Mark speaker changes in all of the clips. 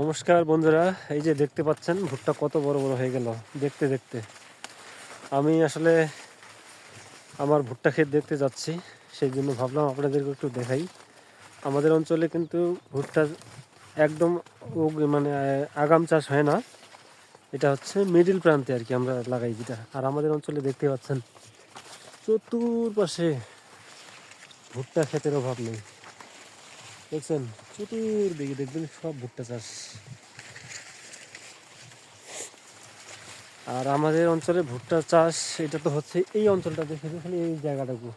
Speaker 1: নমস্কার বন্ধুরা, এই যে দেখতে পাচ্ছেন, ভুট্টা কত বড় বড় হয়ে গেল, দেখতে দেখতে। আমি আসলে আমার ভুট্টা ক্ষেত দেখতে যাচ্ছি, সেই জন্য ভাবলাম আপনাদেরকে একটু দেখাই। আমাদের অঞ্চলে কিন্তু ভুট্টা একদম মানে আগাম চাষ হয় না। এটা হচ্ছে মিডিল প্রান্তে আর কি আমরা লাগাই যেটা। আর আমাদের অঞ্চলে দেখতে পাচ্ছেন চতুর্পাশে ভুট্টা ক্ষেতের অভাব নেই। দেখছেন? চতুর্দিকে দেখবেন সব ভুট্টা চাষ। আর আমাদের অঞ্চলে ভুট্টা চাষ, এটা তো হচ্ছে এই অঞ্চলটা দেখে খালি এই জায়গাটাকু।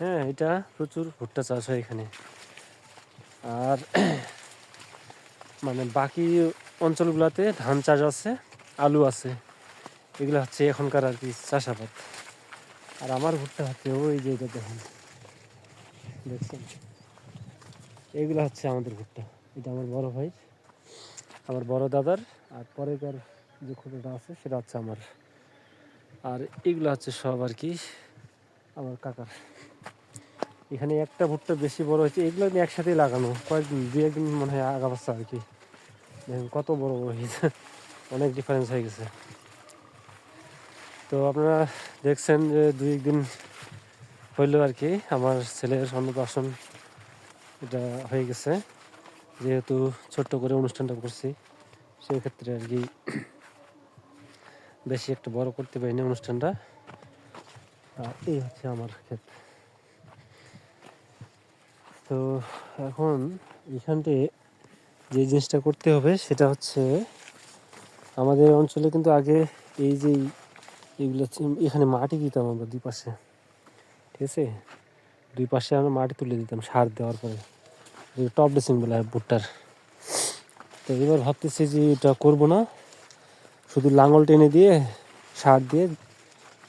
Speaker 1: হ্যাঁ এটা প্রচুর ভুট্টা চাষ হয় এখানে। আর মানে বাকি অঞ্চলগুলোতে ধান চাষ আছে, আলু আছে। এগুলো হচ্ছে এখনকার আর কি চাষাবাদ। আর আমার ভুট্টা হচ্ছে ওই যে এটা দেখুন। দেখছেন? এইগুলো হচ্ছে আমাদের ভুট্টা। এটা আমার বড় ভাই, আমার বড় দাদার। আর পরেকার যে খুঁটোটা আছে, সেটা হচ্ছে আমার। আর এগুলো হচ্ছে সব আর কি আমার কাকার। এখানে একটা ভুট্টা বেশি বড় হয়েছে, এগুলো আমি একসাথেই লাগানো। কয়েকদিন দু একদিন মনে হয় আগা পাচ্ছে আর কি। দেখুন কত বড় বড় হয়েছে। অনেক ডিফারেন্স হয়ে গেছে। তো আপনারা দেখছেন যে দুই একদিন হইল আর কি আমার ছেলের অন্নপ্রাশন। এটা হয়ে গেছে। যেহেতু ছোট্ট করে অনুষ্ঠানটা করছি সেই ক্ষেত্রে আর কি বেশি একটা বড় করতে পারিনি অনুষ্ঠানটা। এই হচ্ছে আমার ক্ষেত। তো এখন এখানটে যে জিনিসটা করতে হবে, সেটা হচ্ছে আমাদের অঞ্চলে কিন্তু আগে এই যে এইগুলো এখানে মাটি দিতাম আমরা দুই পাশে। ঠিক আছে? দুই পাশে আমরা মাটি তুলে দিতাম, সার দেওয়ার পরে। টপ ড্রেসিং বলে ভুট্টার তো এবার ভাবতেছি যে এটা করব না। শুধু লাঙল টেনে দিয়ে, সার দিয়ে,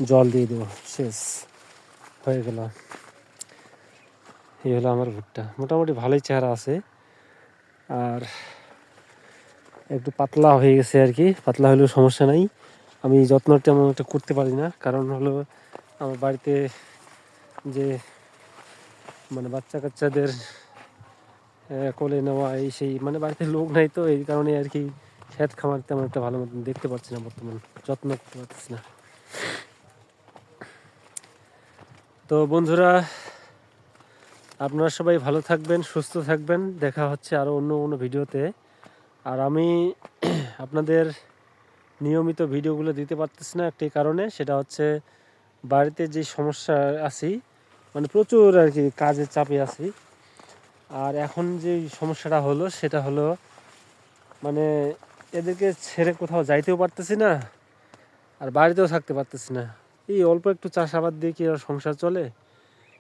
Speaker 1: জল দিয়ে দেবো। শেষ। হয়ে গেল। এই হলো আমার ভুট্টা মোটামুটি ভালোই চেহারা আছে। আর একটু পাতলা হয়ে গেছে আর কি। পাতলা হলেও সমস্যা নাই। আমি যত্ন তেমন একটা করতে পারি না। কারণ হলো, আমার বাড়িতে যে মানে বাচ্চা কাচ্চাদের কোলে নেওয়া, এই সেই মানে বাড়িতে লোক নাই তো, এই কারণে আর কি খেত খামার তেমন একটা ভালো মতন দেখতে পাচ্ছি না বর্তমান, যত্ন করতে পারতেছি না। তো বন্ধুরা, আপনারা সবাই ভালো থাকবেন, সুস্থ থাকবেন, দেখা হচ্ছে আরও অন্য অন্য ভিডিওতে। আর আমি আপনাদের নিয়মিত ভিডিওগুলো দিতে পারতেছি না একটি কারণে, সেটা হচ্ছে বাড়িতে যে সমস্যা আছি মানে প্রচুর আর কি কাজের চাপে আছি। আর এখন যে সমস্যাটা হলো, সেটা হলো মানে এদেরকে ছেড়ে কোথাও যাইতেও পারতেছি না আর বাড়িতেও থাকতে পারতেছি না। এই অল্প একটু চাষাবাদ দিয়ে কি আর সংসার চলে?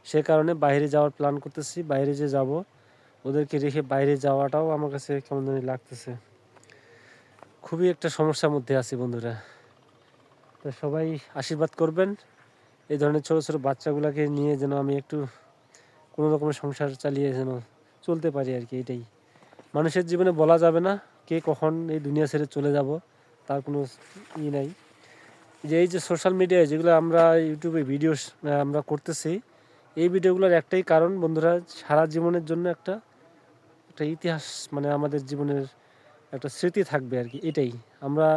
Speaker 1: সে কারণে বাইরে যাওয়ার প্ল্যান করতেছি। বাইরে যে যাব, ওদেরকে রেখে বাইরে যাওয়াটাও আমার কাছে কেমন জানি লাগতেছে। খুবই একটা সমস্যার মধ্যে আছি বন্ধুরা। তো সবাই আশীর্বাদ করবেন। এই ধরনের ছোটো ছোটো বাচ্চাগুলোকে নিয়ে যেন আমি একটু কোনো রকমের সংসার চালিয়ে যেন চলতে পারি আর কি, এটাই। মানুষের জীবনে বলা যাবে না কে কখন এই দুনিয়া ছেড়ে চলে যাব, তার কোনো ই নাই। যে এই যে সোশ্যাল মিডিয়ায় যেগুলো আমরা ইউটিউবে ভিডিও আমরা করতেছি, এই ভিডিওগুলোর একটাই কারণ বন্ধুরা, সারা জীবনের জন্য একটা একটা ইতিহাস মানে আমাদের জীবনের একটা স্মৃতি থাকবে আর কি, এটাই। আমরা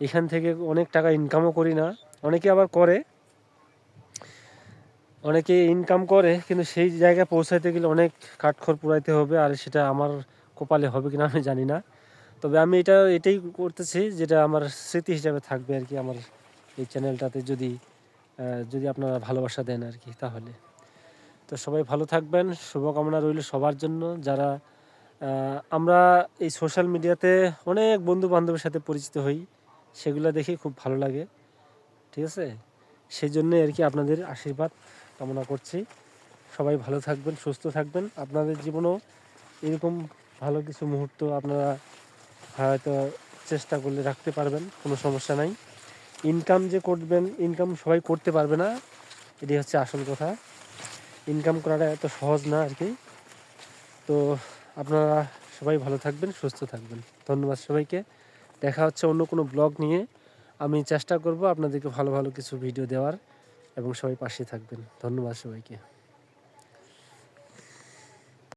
Speaker 1: এখান থেকে অনেক টাকা ইনকামও করি না, অনেকে আবার করে অনেকে ইনকাম করে, কিন্তু সেই জায়গায় পৌঁছাইতে গেলে অনেক কাঠখড় পুরাইতে হবে আর সেটা আমার কপালে হবে কিনা আমি জানি না। তবে আমি এটা, এটাই করতেছি যেটা আমার স্মৃতি হিসাবে থাকবে আর কি আমার এই চ্যানেলটাতে যদি যদি আপনারা ভালোবাসা দেন আর কি তাহলে। তো সবাই ভালো থাকবেন, শুভকামনা রইল সবার জন্য। যারা আমরা এই সোশ্যাল মিডিয়াতে অনেক বন্ধু বান্ধবের সাথে পরিচিত হই, সেগুলো দেখে খুব ভালো লাগে। ঠিক আছে? সেই জন্যে আর কি আপনাদের আশীর্বাদ। কামনা করছি। সবাই ভালো থাকবেন, সুস্থ থাকবেন। আপনাদের জীবনেও এরকম ভালো কিছু মুহূর্ত আপনারা হয়তো চেষ্টা করলে রাখতে পারবেন, কোনো সমস্যা নাই। ইনকাম যে করবেন ইনকাম সবাই করতে পারবে না এটি হচ্ছে আসল কথা। ইনকাম করাটা এত সহজ না আর কি। তো আপনারা সবাই ভালো থাকবেন, সুস্থ থাকবেন। ধন্যবাদ সবাইকে। দেখা হচ্ছে অন্য কোনো ব্লগ নিয়ে। আমি চেষ্টা করব আপনাদেরকে ভালো ভালো কিছু ভিডিও দেওয়ার। এবং সবাই পাশে থাকবেন। ধন্যবাদ সবাইকে।